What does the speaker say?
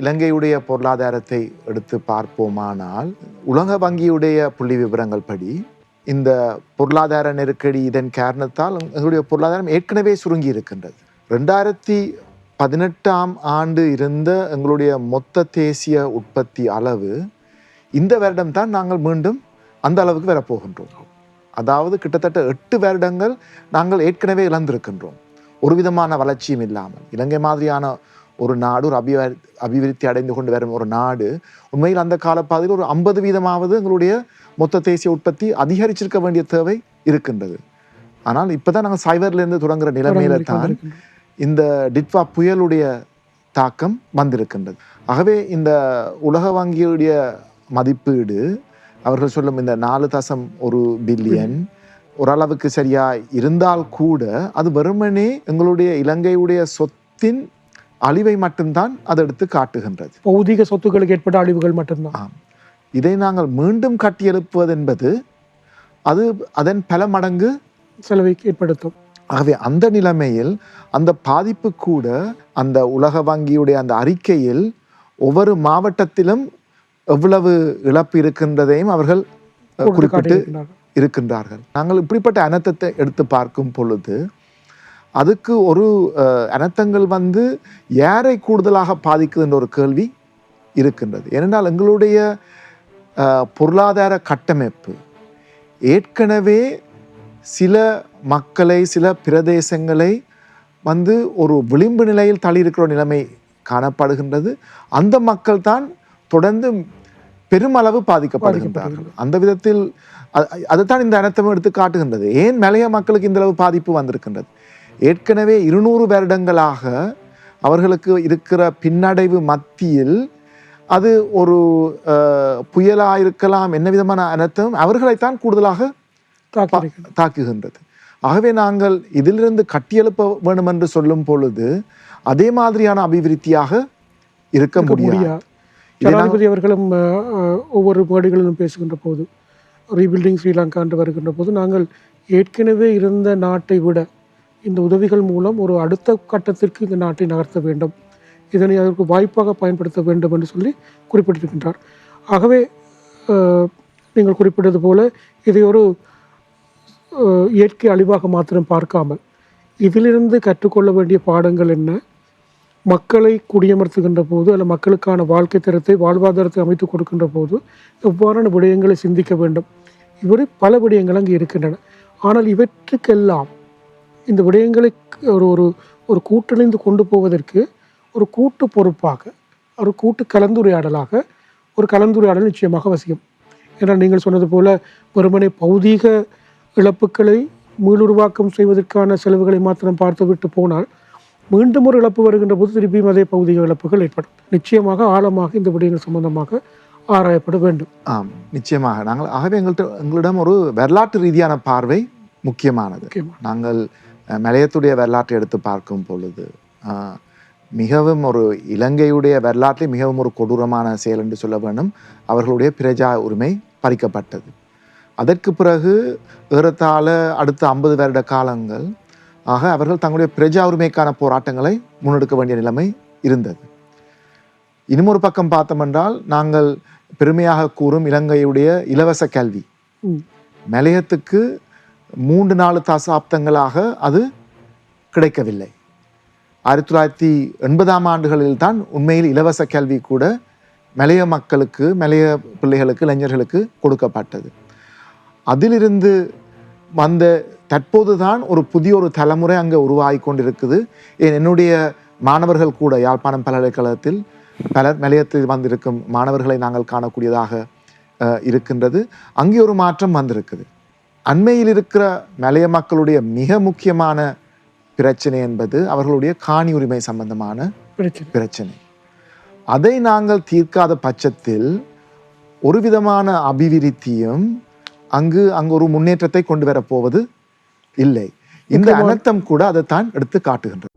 இலங்கையுடைய பொருளாதாரத்தை எடுத்து பார்ப்போமானால் உலக வங்கியுடைய புள்ளி விவரங்கள் படி இந்த பொருளாதார நெருக்கடி இதன் காரணத்தால் எங்களுடைய பொருளாதாரம் ஏற்கனவே சுருங்கி இருக்கின்றது. ரெண்டாயிரத்தி பதினெட்டாம் ஆண்டு இருந்த எங்களுடைய மொத்த தேசிய உற்பத்தி அளவு இந்த வருடம் தான் நாங்கள் மீண்டும் அந்த அளவுக்கு வரப்போகின்றோம். அதாவது கிட்டத்தட்ட எட்டு வருடங்கள் நாங்கள் ஏற்கனவே இழந்திருக்கின்றோம். ஒரு விதமான வளர்ச்சியும் இல்லாமல் இலங்கை மாதிரியான ஒரு நாடு ஒரு அபி அபிவிருத்தி அடைந்து கொண்டு வரும் ஒரு நாடு உண்மையில் அந்த காலப்பாதையில் ஒரு ஐம்பது வீதமாவது எங்களுடைய மொத்த தேசிய உற்பத்தி அதிகரிச்சிருக்க வேண்டிய தேவை இருக்கின்றது. ஆனால் இப்பதான் நாங்கள் சைவர்ல இருந்து தொடங்குற நிலைமையில தான் இந்த டிட்வா புயலுடைய தாக்கம் வந்திருக்கின்றது. ஆகவே இந்த உலக வங்கியுடைய மதிப்பீடு அவர்கள் சொல்லும் இந்த நாலு தசம் ஒரு பில்லியன் ஓரளவுக்கு சரியா இருந்தால் கூட அது வெறுமனே எங்களுடைய இலங்கையுடைய சொத்தின் அழிவை மட்டும்தான் அது எடுத்து காட்டுகின்றது. பௌதிக சொத்துக்களுக்கு ஏற்பட்ட அழிவுகள் மட்டும்தான். இதை நாங்கள் மீண்டும் கட்டியெழுப்புவது என்பது அது அதன் பல மடங்கு செலவை ஏற்படுத்தும். ஆகவே அந்த நிலைமையில் அந்த பாதிப்பு கூட அந்த உலக வங்கியுடைய அந்த அறிக்கையில் ஒவ்வொரு மாவட்டத்திலும் எவ்வளவு இழப்பு இருக்கின்றதையும் அவர்கள் குறிப்பிட்டு. இருக்கின்றார்கள். நாங்கள் இப்படிப்பட்ட அனர்த்தத்தை எடுத்து பார்க்கும் பொழுது அதுக்கு ஒரு அனர்த்தங்கள் வந்து யாரை கூடுதலாக பாதிக்குதுன்ற ஒரு கேள்வி இருக்கின்றது. ஏனென்றால் எங்களுடைய பொருளாதார கட்டமைப்பு ஏற்கனவே சில மக்களை சில பிரதேசங்களை வந்து ஒரு விளிம்பு நிலையில் தள்ளியிருக்கிற நிலைமை காணப்படுகின்றது. அந்த மக்கள் தான் தொடர்ந்து பெருமளவு பாதிக்கப்படுகின்றார்கள். அந்த விதத்தில் அ- அதைத்தான் இந்த அனர்த்தம் எடுத்து காட்டுகின்றது. ஏன் மலைய மக்களுக்கு இந்த அளவு பாதிப்பு வந்திருக்கின்றது? ஏற்கனவே இருநூறு வருடங்களாக அவர்களுக்கு இருக்கிற பின்னடைவு மத்தியில் அது ஒரு அஹ், புயலா இருக்கலாம் என்ன விதமான அனர்த்தம் அவர்களைத்தான் கூடுதலாக. தாக்குகின்றது. ஆகவே நாங்கள் இதிலிருந்து கட்டியெழுப்ப வேண்டும் என்று சொல்லும் பொழுது அதே மாதிரியான அபிவிருத்தியாக இருக்க முடியாது. ஜனாதிபதி அவர்களும் ஒவ்வொரு மேடைகளிலும் பேசுகின்ற போது ரீபில்டிங் ஸ்ரீலங்கா என்று வருகின்ற போது நாங்கள் ஏற்கனவே இருந்த நாட்டை விட இந்த உதவிகள் மூலம் ஒரு அடுத்த கட்டத்திற்கு இந்த நாட்டை நகர்த்த வேண்டும். இதனை அதற்கு வாய்ப்பாக பயன்படுத்த வேண்டும் என்று சொல்லி குறிப்பிட்டிருக்கின்றார். ஆகவே நீங்கள் குறிப்பிட்டது போல இதை ஒரு இயற்கை அழிவாக மாத்திரம் பார்க்காமல் இதிலிருந்து கற்றுக்கொள்ள வேண்டிய பாடங்கள் என்ன? மக்களை குடியமர்த்துகின்ற போது அல்ல மக்களுக்கான வாழ்க்கை தரத்தை வாழ்வாதாரத்தை அமைத்து கொடுக்கின்ற போது எவ்வாறான விடயங்களை சிந்திக்க வேண்டும்? இப்படி பல விடயங்கள் அங்கே இருக்கின்றன. ஆனால் இவற்றுக்கெல்லாம் இந்த விடயங்களை ஒரு ஒரு ஒரு கூட்டணிந்து கொண்டு போவதற்கு ஒரு கூட்டு பொறுப்பாக ஒரு கூட்டு கலந்துரையாடலாக ஒரு கலந்துரையாடல் நிச்சயமாக அவசியம். ஏன்னால் நீங்கள் சொன்னது போல வெறுமனே பௌதீக இழப்புகளை மீளுருவாக்கம் செய்வதற்கான செலவுகளை மாத்திரம் பார்த்துவிட்டு போனால் மீண்டும் ஒரு இழப்பு வருகின்ற போது திருப்பியும் அதே பௌதிக இழப்புகள் ஏற்படும். நிச்சயமாக ஆழமாக இந்த விடயங்கள் சம்பந்தமாக ஆராயப்பட வேண்டும். ஆம் நிச்சயமாக. நாங்கள் ஆகவே எங்கள்கிட்ட எங்களிடம் ஒரு வரலாற்று ரீதியான பார்வை முக்கியமானது. நாங்கள் மலையத்துடைய வரலாற்றை எடுத்து பார்க்கும் பொழுது மிகவும் ஒரு இலங்கையுடைய வரலாற்றில் மிகவும் ஒரு கொடூரமான செயல் என்று சொல்ல வேண்டும் அவர்களுடைய பிரஜா உரிமை பறிக்கப்பட்டது. அதற்கு பிறகு ஏறத்தாழ அடுத்த ஐம்பது வருட காலங்கள் ஆக அவர்கள் தங்களுடைய பிரஜா உரிமைக்கான போராட்டங்களை முன்னெடுக்க வேண்டிய நிலைமை இருந்தது. இன்னும் ஒரு பக்கம் பார்த்தோம் என்றால் நாங்கள் பெருமையாக கூறும் இலங்கையுடைய இலவச கல்வி. மலையத்துக்கு மூன்று நாலு தசாப்தங்களாக அது கிடைக்கவில்லை. ஆயிரத்தி தொள்ளாயிரத்தி எண்பதாம் ஆண்டுகளில் தான் உண்மையில் இலவச கல்வி கூட மலைய மக்களுக்கு மலைய பிள்ளைகளுக்கு இளைஞர்களுக்கு கொடுக்கப்பட்டது. அதிலிருந்து வந்த தற்போது தான் ஒரு புதிய ஒரு தலைமுறை அங்கே உருவாகி கொண்டிருக்குது. ஏன் என்னுடைய மாணவர்கள் கூட யாழ்ப்பாணம் பல்கலைக்கழகத்தில் பலர் நிலையத்தில் வந்திருக்கும் மாணவர்களை நாங்கள் காணக்கூடியதாக இருக்கின்றது. அங்கே ஒரு மாற்றம் வந்திருக்குது. அண்மையில் இருக்கிற மலைய மக்களுடைய மிக முக்கியமான பிரச்சனை என்பது அவர்களுடைய காணி உரிமை சம்பந்தமான பிரச்சனை. அதை நாங்கள் தீர்க்காத பட்சத்தில் ஒரு விதமான அபிவிருத்தியும் அங்கு அங்கு ஒரு முன்னேற்றத்தை கொண்டு வரப்போவது இல்லை. இந்த அனர்த்தம் கூட அதைத்தான் எடுத்து காட்டுகின்றது.